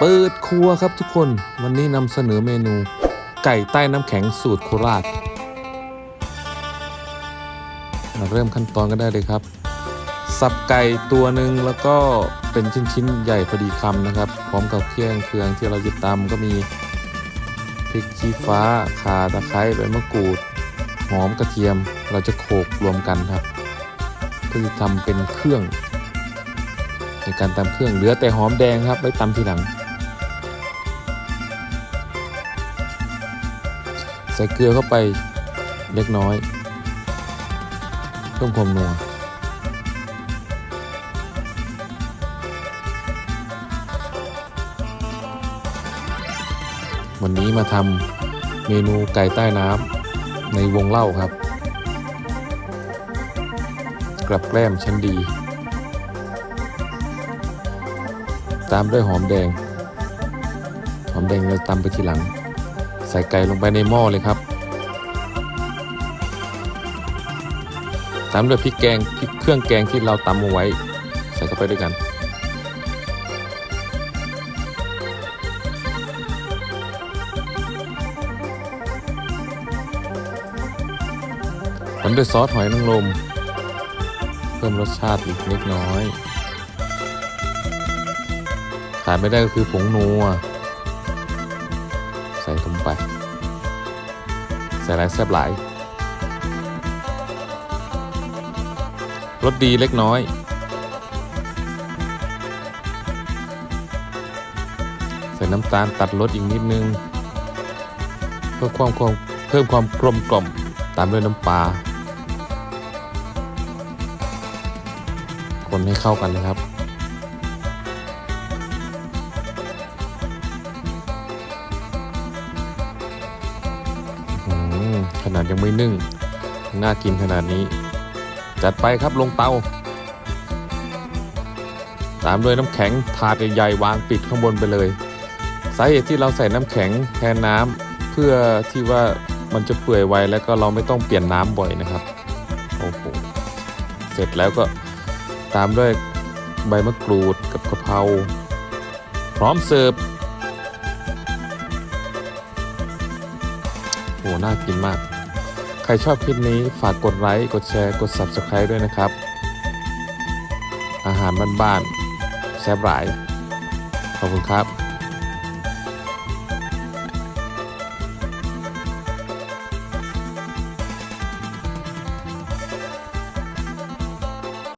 เปิดครัวครับทุกคนวันนี้นำเสนอเมนู ไก่ใต้น้ำแข็งสูตรโคราช มาเริ่มขั้นตอนกันได้เลยครับ สับไก่ตัวหนึ่งแล้วก็เป็นชิ้นๆ ใหญ่พอดีคำนะครับ พร้อมกับเครื่องเครื่องที่เราจะตำก็มีพริกชี้ฟ้าข่าตะไคร้ใบมะกรูด หอมกระเทียมเราจะโขลกรวมกันครับเพื่อจะทำเป็นเครื่องในการตำเครื่องเหลือแต่หอมแดงครับไว้ตำทีหลัง ใส่เกลือเข้าไปเล็กน้อย เพิ่มความนัววันนี้มาทำเมนูไก่ใต้น้ำในวงเล่าครับ กลับแกล้มชั้นดี ตามด้วยหอมแดง หอมแดงเราตำไปทีหลัง ใส่ไก่ลงไปในหม้อเลยครับตามด้วยพริกแกงพริกเครื่องแกงที่เราตำเอาไว้ ใส่เข้าไปด้วยกัน ตามด้วยซอสหอยนางรมเพิ่มรสชาติอีกเล็กน้อยขาดไม่ได้ก็คือผงนัว ใส่ลงไป ใส่หลายแซ่บหลายรสดีเล็กน้อย ใส่น้ำตาลตัดรสอีกนิดนึง เพิ่มความความเพิ่มความกลมกล่อมตามด้วยน้ำปลาคนให้เข้ากันเลยครับ ขนาดยังไม่นึ่ง น่ากินขนาดนี้ จัดไปครับลงเตา ตามด้วยน้ำแข็งถาดใหญ่ๆวางปิดข้างบนไปเลยสาเหตุที่เราใส่น้ำแข็งแทนน้ำเพื่อที่ว่ามันจะเปื่อยไวแล้วก็เราไม่ต้องเปลี่ยนน้ำบ่อยนะครับโอ้โหเสร็จแล้วก็ตามด้วยใบมะกรูดกับกะเพราพร้อมเสิร์ฟโหน่ากินมาก ใครชอบคลิปนี้ฝากกดไลค์ กดแชร์ กด Subscribe ด้วยนะครับ อาหารบ้านๆแซ่บหลาย ขอบคุณครับ